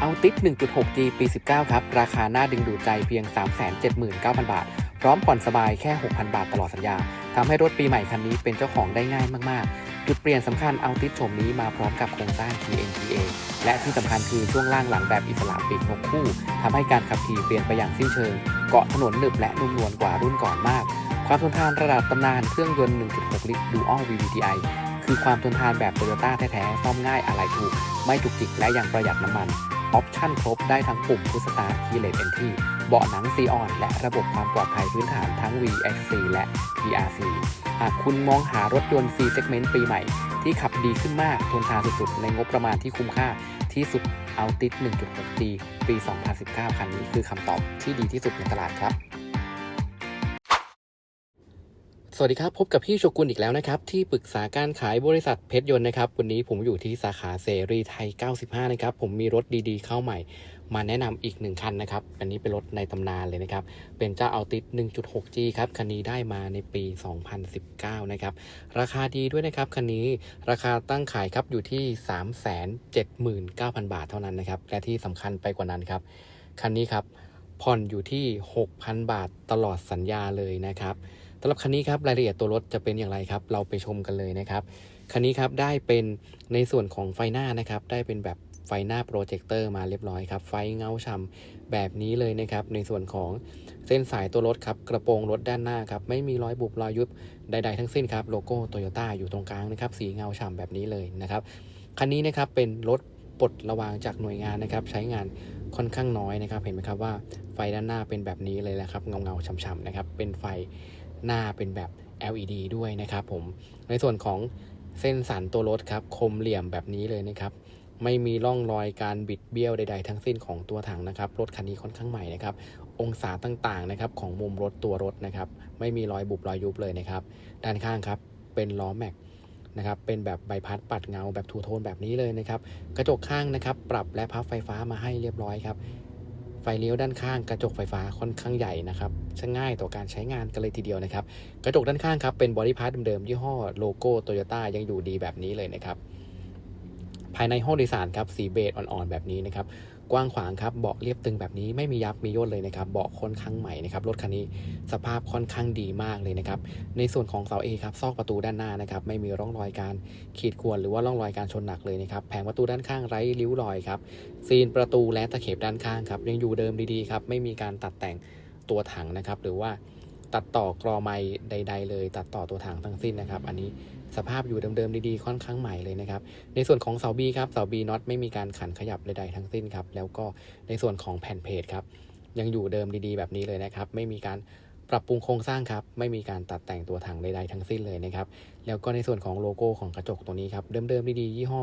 เอาติด 1.6G ปี 19 ครับ ราคาน่าดึงดูดใจเพียง 379,000 บาท พร้อมผ่อนสบายแค่ 6,000 บาทตลอดสัญญาทำให้รถปีใหม่คันนี้เป็นเจ้าของได้ง่ายมาก ๆ จุดเปลี่ยนสำคัญเอาติดชมนี้มาพร้อมกับโครงสร้าง TNGA และที่สำคัญคือช่วงล่างหลังแบบอิสระปีกนกคู่ทำให้การขับขี่เปลี่ยนไปอย่างสิ้นเชิง เกาะถนนหนึบและนุ่มนวลกว่ารุ่นก่อนมาก ความทนทานระดับตำนานเครื่องยนต์ 1.6 ลิตร Dual VVTi คือความทนทานแบบโตโยต้าแท้ ๆ ซ่อมง่ายอะไหล่ถูก ไม่จุกจิกและยังประหยัดน้ำมัน ออปชั่นครบได้ทั้งปุ่มพุสตาร์คีเลตเอนทรีเบาะหนังซีออน และระบบความปลอดภัยพื้นฐานทั้ง VXC และ PRC หากคุณมองหารถยนต์ C segment ปีใหม่ ที่ขับดีขึ้นมากทนทานสุดๆ ในงบประมาณที่คุ้มค่าที่สุดเอาติด 1.6G ปี 2019 คันนี้คือคำตอบที่ดีที่สุดในตลาดครับ สวัสดีครับ พบกับพี่โชกุนอีกแล้วนะครับ ที่ปรึกษาการขายบริษัทเพชรยนต์นะครับ วันนี้ผมอยู่ที่สาขาเสรีไทย 95 นะครับ ผมมีรถดีๆ เข้าใหม่ มาแนะนำอีกหนึ่งคันนะครับ อันนี้เป็นรถในตำนานเลยนะครับ เป็นเจ้าเอาติด 1.6G ครับ คันนี้ได้มาในปี 2019 นะครับ ราคาดีด้วยนะครับ คันนี้ราคาตั้งขายครับอยู่ที่ 379,000 บาทเท่านั้นนะครับ และที่สำคัญไปกว่านั้นครับ คันนี้ครับผ่อนอยู่ที่ 6,000 บาทตลอดสัญญาเลยนะครับำหรับคันนี้ครับรายละเอียดตัวรถจะเป็นอย่างไรครับ เราไปชมกันเลยนะครับ คันนี้ครับได้เป็นในส่วนของไฟหน้านะครับ ได้เป็นแบบไฟหน้าโปรเจคเตอร์มาเรียบร้อยครับ ไฟเงาฉ่ำแบบนี้เลยนะครับ ในส่วนของเส้นสายตัวรถครับ กระโปรงรถด้านหน้าครับ ไม่มีรอยบุบรอยยุบใดๆทั้งสิ้นครับ โลโก้โตโยต้าอยู่ตรงกลางนะครับ สีเงาฉ่ำแบบนี้เลยนะครับ คันนี้นะครับเป็นรถปลดระวางจากหน่วยงานนะครับ ใช้งานค่อนข้างน้อยนะครับ เห็นไหมครับว่าไฟด้านหน้าเป็นแบบนี้เลยนะครับ เงาเงาฉ่ำๆนะครับ เป็นไฟ หน้าเป็นแบบ LED ด้วยนะครับผมในส่วนของเส้นสันตัวรถครับคมเหลี่ยมแบบนี้เลยนะครับไม่มีร่องรอยการบิดเบี้ยวใด ๆ ทั้งสิ้นของตัวถังนะครับ รถคันนี้ค่อนข้างใหม่นะครับ องศาต่างๆนะครับของมุมรถตัวรถนะครับ ไม่มีรอยบุบรอยยุบเลยนะครับ ด้านข้างครับเป็นล้อแม็กนะครับ เป็นแบบใบพัดปัดเงาแบบทูโทนแบบนี้เลยนะครับ กระจกข้างนะครับ ปรับและพับไฟฟ้ามาให้เรียบร้อยครับ ฟเลี้ยวด้านข้างกระจกไฟฟ้าค่อนข้างใหญ่นะครับช่างง่ายต่อการใช้งานกันเลยทีเดียวนะครับ กระจกด้านข้างครับเป็นบอดี้พาร์ทเดิมๆยี่ห้อโลโก้โตโยต้ายังอยู่ดีแบบนี้เลยนะครับ ภายในห้องโดยสารครับสีเบจอ่อนๆแบบนี้นะครับ กว้างขวางครับเบาะเรียบตึงแบบนี้ไม่มียับมีย่นเลยนะครับเบาะค่อนข้างใหม่นะครับรถคันนี้สภาพค่อนข้างดีมากเลยนะครับในส่วนของเสาเอครับซอกประตูด้านหน้านะครับไม่มีร่องรอยการขีดข่วนหรือว่าร่องรอยการชนหนักเลยนะครับแผงประตูด้านข้างไร้ริ้วรอยครับซีนประตูและตะเข็บด้านข้างครับยังอยู่เดิมดีๆครับไม่มีการตัดแต่งตัวถังนะครับหรือว่า ตัดต่อกรอไม้ใด ๆ เลย ตัดต่อตัวถังทั้งสิ้นนะครับ อันนี้สภาพอยู่เดิมๆดีๆค่อนข้างใหม่เลยนะครับ ในส่วนของเสาบีครับเสาบีน็อตไม่มีการขันขยับใดๆทั้งสิ้นครับ แล้วก็ในส่วนของแผ่นเพจครับ ยังอยู่เดิมดีๆแบบนี้เลยนะครับ ไม่มีการปรับปรุงโครงสร้างครับ ไม่มีการตัดแต่งตัวถังใดๆทั้งสิ้นเลยนะครับ แล้วก็ในส่วนของโลโก้ของกระจกตัวนี้ครับ เดิมๆดีๆยี่ห้อ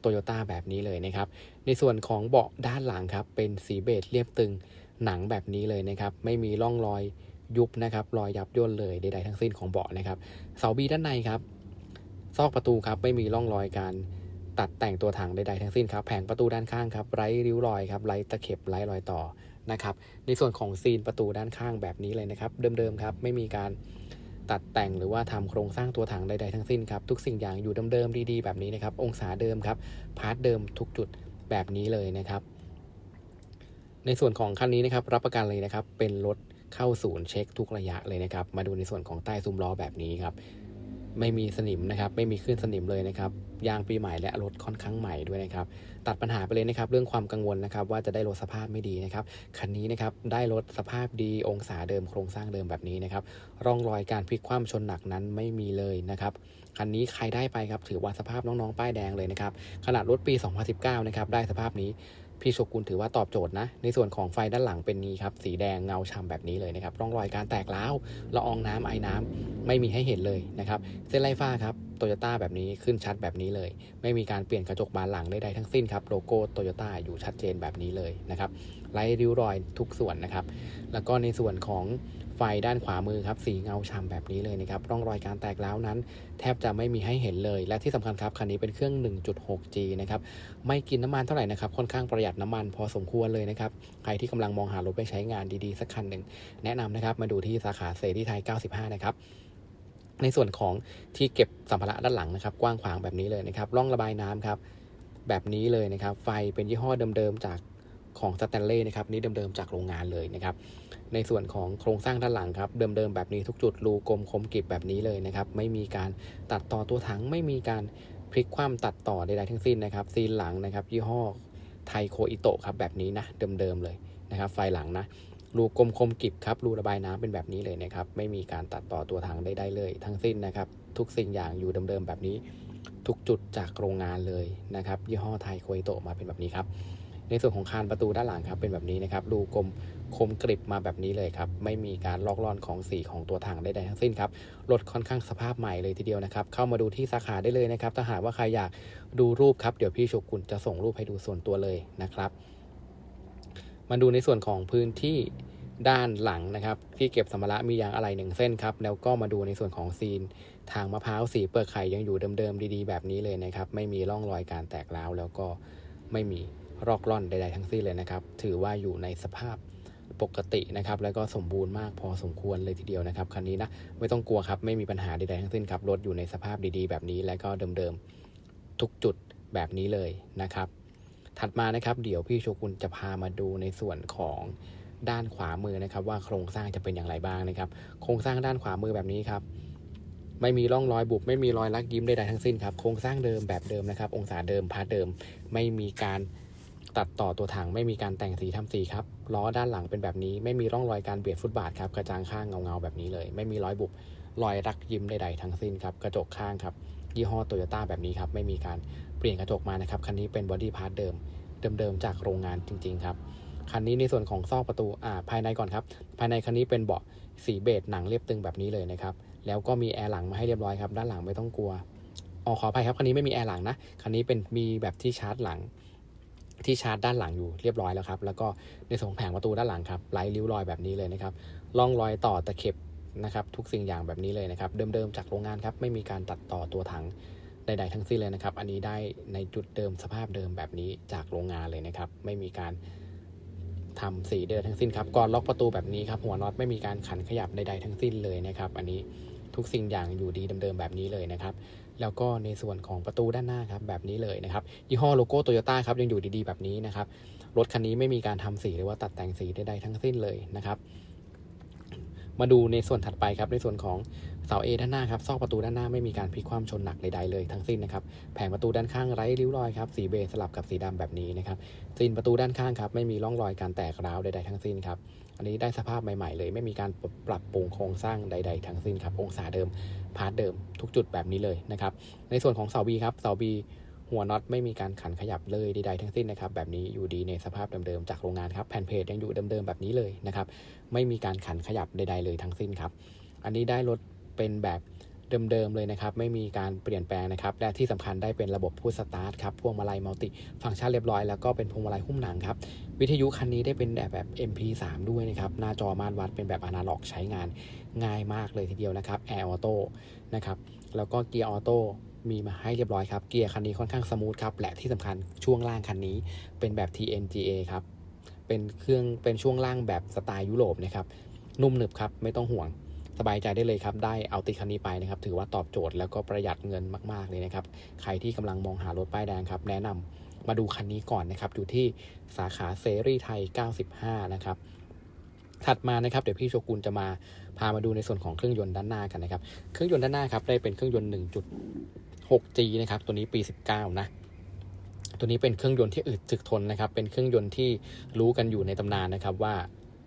โตโยต้าแบบนี้เลยนะครับ ในส่วนของเบาะด้านหลังครับ เป็นสีเบจเรียบตึงหนังแบบนี้เลยนะครับ ไม่มีร่องรอย ยุบนะครับรอยยับย่นเลยใดๆทั้งสิ้นของเบาะนะครับ เสาบีด้านในครับ ซอกประตูครับไม่มีร่องรอยการตัดแต่งตัวถังใดๆทั้งสิ้นครับแผงประตูด้านข้างครับไร้ริ้วรอยครับไร้ตะเข็บไร้รอยต่อนะครับ ในส่วนของซีนประตูด้านข้างแบบนี้เลยนะครับ เดิมๆครับไม่มีการตัดแต่งหรือว่าทำโครงสร้างตัวถังใดๆทั้งสิ้นครับทุกสิ่งอย่างอยู่เดิมๆดีๆแบบนี้นะครับ องศาเดิมครับพาร์ทเดิมทุกจุดแบบนี้เลยนะครับ ในส่วนของคันนี้นะครับรับประกันเลยนะครับเป็นรถ เข้าศูนย์เช็คทุกระยะเลยนะครับ มาดูในส่วนของใต้ซุ้มล้อแบบนี้ครับ ไม่มีสนิมนะครับ ไม่มีคลื่นสนิมเลยนะครับยางปีใหม่และรถค่อนข้างใหม่ด้วยนะครับ ตัดปัญหาไปเลยนะครับ เรื่องความกังวลนะครับ ว่าจะได้รถสภาพไม่ดีนะครับคันนี้นะครับได้รถสภาพดีองศาเดิมโครงสร้างเดิมแบบนี้นะครับร่องรอยการพลิกคว่ำชนหนักนั้นไม่มีเลยนะครับคันนี้ใครได้ไปครับถือว่าสภาพน้องๆป้ายแดงเลยนะครับขนาดรถปี 2019 นะครับได้สภาพนี้ พี่โชกุนถือว่าตอบโจทย์นะ ในส่วนของไฟด้านหลังเป็นนี้ครับ สีแดงเงาฉ่ำแบบนี้เลยนะครับ ร่องรอยการแตกร้าวละอองน้ำไอ้น้ำไม่มีให้เห็นเลยนะครับ เส้นไล่ฟ้าครับโตโยต้าแบบนี้ขึ้นชัดแบบนี้เลย ไม่มีการเปลี่ยนกระจกบานหลังใดๆทั้งสิ้นครับ โลโก้โตโยต้าอยู่ชัดเจนแบบนี้เลยนะครับไร้ริ้วรอยทุกส่วนนะครับ แล้วก็ในส่วนของ ไฟด้านขวามือครับสีเงาฉ่ำแบบนี้เลยนะครับร่องรอยการแตกร้วนั้น แทบจะไม่มีให้เห็นเลย และที่สำคัญครับคันนี้เป็นเครื่อง 1.6G นะครับไม่กินน้ำมันเท่าไหร่นะครับค่อนข้างประหยัดน้ำมันพอสมควรเลยนะครับใครที่กำลังมองหารถไปใช้งานดีๆสักคันหนึ่งแนะนำนะครับมาดูที่สาขาเซรีไทย 95 นะครับในส่วนของที่เก็บสัมภาระด้านหลังนะครับ กว้างขวางแบบนี้เลยนะครับร่องระบายน้ำครับ แบบนี้เลยนะครับ ไฟเป็นยี่ห้อเดิมๆจาก ของสแตนเล่นะครับนี่เดิมๆจากโรงงานเลยนะครับ ในส่วนของโครงสร้างด้านหลังครับ เดิมๆแบบนี้ทุกจุดรูกลมคมกริบแบบนี้เลยนะครับ ไม่มีการตัดต่อตัวถังไม่มีการพลิกคว่ำตัดต่อใดๆทั้งสิ้นนะครับ ซีนหลังนะครับ ยี่ห้อไทโคอิโตะครับแบบนี้นะเดิมๆเลยนะครับไฟหลังนะรูกลมคมกริบครับรูระบายน้ำเป็นแบบนี้เลยนะครับ ไม่มีการตัดต่อตัวถังใดๆเลย ทั้งสิ้นนะครับ ทุกสิ่งอย่างอยู่เดิมๆแบบนี้ ทุกจุดจากโรงงานเลยนะครับ ยี่ห้อไทโคอิโตะมาเป็นแบบนี้ครับ ในส่วนของคานประตูด้านหลังครับเป็นแบบนี้นะครับรูกลมคมกริบมาแบบนี้เลยครับไม่มีการลอกล่อนของสีของตัวถังใดๆทั้งสิ้นครับรถค่อนข้างสภาพใหม่เลยทีเดียวนะครับเข้ามาดูที่สาขาได้เลยนะครับถ้าหากว่าใครอยากดูรูปครับเดี๋ยวพี่โชกุนจะส่งรูปให้ดูส่วนตัวเลยนะครับมาดูในส่วนของพื้นที่ด้านหลังนะครับ ที่เก็บสัมภาระมียางอะไหล่หนึ่งเส้นครับ แล้วก็มาดูในส่วนของซีน ทางมะพร้าวสีเปลือกไข่ยังอยู่เดิมๆดีๆ แบบนี้เลยนะครับ ไม่มีร่องรอยการแตกร้าวแล้วก็ไม่มี รอกร่อนใด ๆ ทั้งสิ้นเลยนะครับ ถือว่าอยู่ในสภาพปกตินะครับ แล้วก็สมบูรณ์มากพอสมควรเลยทีเดียวนะครับ คันนี้นะ ไม่ต้องกลัวครับ ไม่มีปัญหาใดๆทั้งสิ้นครับ รถอยู่ในสภาพดีๆ แบบนี้ แล้วก็เดิมๆ ทุกจุดแบบนี้เลยนะครับ ถัดมานะครับ เดี๋ยวพี่โชกุนจะพามาดูในส่วนของด้านขวามือนะครับ ว่าโครงสร้างจะเป็นอย่างไรบ้างนะครับ โครงสร้างด้านขวามือแบบนี้ครับ ไม่มีร่องรอยบุบ ไม่มีรอยลักยิ้มใดๆทั้งสิ้นครับ โครงสร้างเดิมแบบเดิมนะครับ องศาเดิมพาร์ทเดิม ไม่มีการ ตัดต่อตัวถังไม่มีการแต่งสีทำสีครับล้อด้านหลังเป็นแบบนี้ ไม่มีร่องรอยการเบียดฟุตบาทครับกระจางข้างเงาๆแบบนี้เลย ไม่มีรอยบุบรอยรักยิ้มใดๆทั้งสิ้นครับกระจกข้างครับยี่ห้อโตโยต้าแบบนี้ครับไม่มีการเปลี่ยนกระจกมานะครับคันนี้เป็นบอดี้พาร์ทเดิมเดิมๆจากโรงงานจริง ๆ ครับคันนี้ในส่วนของซอกประตูอ่าภายในก่อนครับ ภายในคันนี้เป็นเบาะสีเบจหนังเรียบตึงแบบนี้เลยนะครับ แล้วก็มีแอร์หลังมาให้เรียบร้อยครับ ด้านหลังไม่ต้องกลัวอ๋อขออภัยครับ คันนี้ไม่มีแอร์หลังนะ คันนี้เป็นมีแบบที่ชาร์จหลัง ที่ชาร์จด้านหลังอยู่เรียบร้อยแล้วครับ แล้วก็ในส่วนของแผงประตูด้านหลังครับไร้ริ้วรอยแบบนี้เลยนะครับร่องรอยต่อตะเข็บนะครับทุกสิ่งอย่างแบบนี้เลยนะครับเดิมๆจากโรงงานครับไม่มีการตัดต่อตัวถังใดๆทั้งสิ้นเลยนะครับ อันนี้ได้ในจุดเดิมสภาพเดิมแบบนี้จากโรงงานเลยนะครับ ไม่มีการทำสีใดๆทั้งสิ้นครับก่อนล็อกประตูแบบนี้ครับหัวน็อตไม่มีการขันขยับใดๆทั้งสิ้นเลยนะครับ อันนี้ทุกสิ่งอย่างอยู่ดีเดิมๆแบบนี้เลยนะครับ แล้วก็ในส่วนของประตูด้านหน้าครับแบบนี้เลยนะครับยี่ห้อโลโก้โตโยต้าครับยังอยู่ดีๆแบบนี้นะครับรถคันนี้ไม่มีการทำสีหรือว่าตัดแต่งสีใดๆทั้งสิ้นเลยนะครับ มาดูในส่วนถัดไปครับในส่วนของเสา A ด้านหน้าครับซอกประตูด้านหน้าไม่มีการพลิกคว่ำชนหนักใดๆเลยทั้งสิ้นนะครับแผงประตูด้านข้างไร้ริ้วรอยครับสีเบสลับกับสีดำแบบนี้นะครับซีนประตูด้านข้างครับไม่มีร่องรอยการแตกร้าวใดๆทั้งสิ้นครับอันนี้ได้สภาพใหม่ๆเลย ไม่มีการปรับปรุงโครงสร้างใด ๆ ทั้งสิ้นครับองศาเดิมพาร์ทเดิมทุกจุดแบบนี้เลยนะครับในส่วนของเสา B ครับเสา B หัวน็อตไม่มีการขันขยับเลยใดๆทั้งสิ้นนะครับ แบบนี้อยู่ดีในสภาพเดิมๆจากโรงงานครับแผ่นเพจยังอยู่เดิมๆแบบนี้เลยนะครับ ไม่มีการขันขยับใด ๆ เลยทั้งสิ้นครับ อันนี้ได้รถเป็นแบบเดิมๆเลยนะครับ ไม่มีการเปลี่ยนแปลงนะครับ และที่สำคัญได้เป็นระบบพูชสตาร์ทครับ พวงมาลัยมัลติฟังก์ชันเรียบร้อยแล้วก็เป็นพวงมาลัยหุ้มหนังครับ วิทยุคันนี้ได้เป็นแบบแบบ MP3 ด้วยนะครับ หน้าจอม่านวัดเป็นแบบอนาล็อกใช้งานง่ายมากเลยทีเดียวนะครับแอร์ออโต้นะครับ แล้วก็เกียร์ออโต้ มีมาให้เรียบร้อยครับ เกียร์คันนี้ค่อนข้างสมูทครับ และที่สำคัญช่วงล่างคันนี้เป็นแบบ TNGA ครับ เป็นเครื่องเป็นช่วงล่างแบบสไตล์ยุโรปนะครับ นุ่มหนึบครับ ไม่ต้องห่วง สบายใจได้เลยครับ ได้เอาติดคันนี้ไปนะครับ ถือว่าตอบโจทย์แล้วก็ประหยัดเงินมาก ๆ เลยนะครับ ใครที่กำลังมองหารถป้ายแดงครับ แนะนำมาดูคันนี้ก่อนนะครับ อยู่ที่สาขาเซรีไทย 95 นะครับถัดมานะครับเดี๋ยวพี่โชกุนจะมาพามาดูในส่วนของเครื่องยนต์ด้านหน้ากันนะครับ เครื่องยนต์ด้านหน้าครับได้เป็นเครื่องยนต์ 6G นะครับ ตัวนี้ปี 19 นะ ตัวนี้เป็นเครื่องยนต์ที่อึดถึกทนนะครับ เป็นเครื่องยนต์ที่รู้กันอยู่ในตำนานนะครับว่า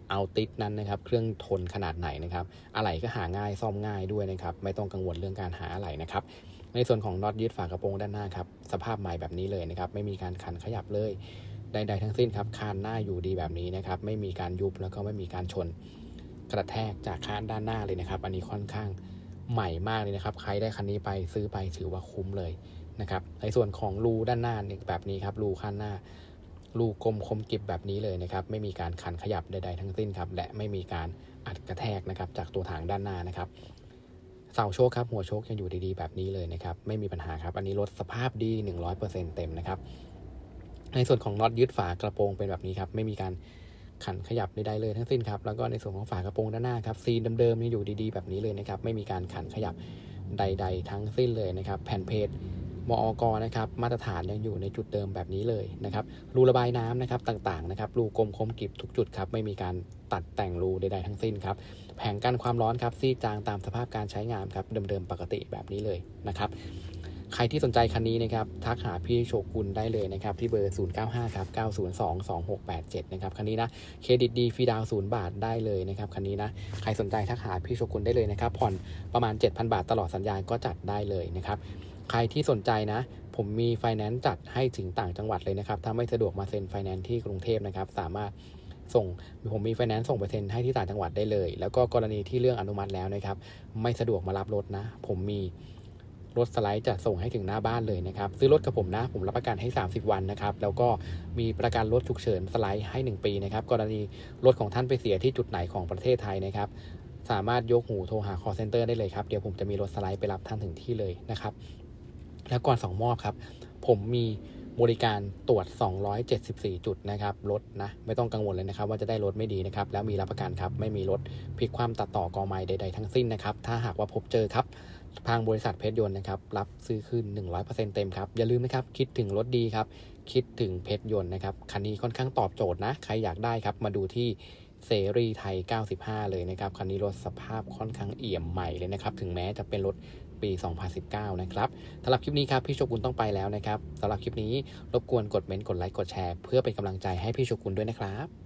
เอาติดนั้นนะครับ เครื่องทนขนาดไหนนะครับอะไหล่ก็หาง่ายซ่อมง่ายด้วยนะครับ ไม่ต้องกังวลเรื่องการหาอะไหล่นะครับ ในส่วนของน็อตยึดฝากระโปรงด้านหน้าครับ สภาพใหม่แบบนี้เลยนะครับ ไม่มีการขันขยับเลยใดๆทั้งสิ้นครับคานหน้าอยู่ดีแบบนี้นะครับ ไม่มีการยุบแล้วก็ไม่มีการชนกระแทกจากคานด้านหน้าเลยนะครับ อันนี้ค่อนข้าง ใหม่มากเลยนะครับ ใครได้คันนี้ไปซื้อไปถือว่าคุ้มเลยนะครับ ในส่วนของรูด้านหน้าเนี่ยแบบนี้ครับรูข้างหน้ารูกลมคมกริบแบบนี้เลยนะครับ ไม่มีการขันขยับใดๆทั้งสิ้นครับ และไม่มีการอัดกระแทกนะครับ จากตัวถังด้านหน้านะครับ เสาโชคครับ หัวโชคยังอยู่ดีๆแบบนี้เลยนะครับ ไม่มีปัญหาครับ อันนี้รถสภาพดี 100%เต็มนะครับ ในส่วนของน็อตยึดฝากระโปรงเป็นแบบนี้ครับ ไม่มีการ ขันขยับใดๆเลยทั้งสิ้นครับแล้วก็ในส่วนของฝากระโปรงด้านหน้าครับซีนเดิมๆนี่อยู่ดีๆแบบนี้เลยนะครับไม่มีการขันขยับใด ๆ ทั้งสิ้นเลยนะครับ แผ่นเพจมอกนะครับมาตรฐานยังอยู่ในจุดเดิมแบบนี้เลยนะครับรูระบายน้ำนะครับต่างๆนะครับรูกลมคมกิบทุกจุดครับไม่มีการตัดแต่งรูใดๆทั้งสิ้นครับแผงกันความร้อนครับซีดจางตามสภาพการใช้งานครับเดิมๆปกติแบบนี้เลยนะครับ ใครที่สนใจคันนี้นะครับทักหาพี่โชกุนได้เลยนะครับที่เบอร์ 095ครับ902 2687นะครับคันนี้นะเครดิตดีฟรีดาวน์0บาทได้เลยนะครับคันนี้นะใครสนใจทักหาพี่โชกุนได้เลยนะครับผ่อนประมาณ 7,000 บาทตลอดสัญญาก็จัดได้เลยนะครับใครที่สนใจนะ ผมมีไฟแนนซ์จัดให้ถึงต่างจังหวัดเลยนะครับถ้าไม่สะดวกมาเซ็นไฟแนนซ์ที่กรุงเทพนะครับสามารถส่งผมมีไฟแนนซ์ส่งไปเซ็นให้ที่ต่างจังหวัดได้เลย แล้วก็กรณีที่เรื่องอนุมัติแล้วนะครับ ไม่สะดวกมารับรถนะ ผมมี รถสไลด์จะส่งให้ถึงหน้าบ้านเลยนะครับ ซื้อรถกับผมนะ ผมรับประกันให้ 30 วันนะครับ แล้วก็มีประกันรถฉุกเฉินสไลด์ให้ 1 ปีนะครับ กรณีรถของท่านไปเสียที่จุดไหนของประเทศไทยนะครับ สามารถยกหูโทรหา call center ได้เลยครับ เดี๋ยวผมจะมีรถสไลด์ไปรับท่านถึงที่เลยนะครับ แล้วก่อนส่งมอบครับ ผมมี บริการตรวจ 274 จุดนะครับรถนะ ไม่ต้องกังวลเลยนะครับ ว่าจะได้รถไม่ดีนะครับ แล้วมีรับประกันครับ ไม่มีรถพลิกความตัดต่อกอไม้ใด ๆ ทั้งสิ้นนะครับ ถ้าหากว่าพบเจอครับ ทางบริษัทเพชรยนต์นะครับ รับซื้อคืน100%เต็มครับ อย่าลืมนะครับ คิดถึงรถดีครับ คิดถึงเพชรยนต์นะครับ คันนี้ค่อนข้างตอบโจทย์นะ ใครอยากได้ครับ มาดูที่เสรีไทย 95 เลยนะครับ คันนี้รถสภาพค่อนข้างเอี่ยมใหม่เลยนะครับ ถึงแม้จะเป็นรถ ปี 2019 นะครับสำหรับคลิปนี้ครับพี่โชกุนต้องไปแล้วนะครับสำหรับคลิปนี้รบกวนกดเมนต์กดไลค์กดแชร์ เพื่อเป็นกำลังใจให้พี่โชกุนด้วยนะครับ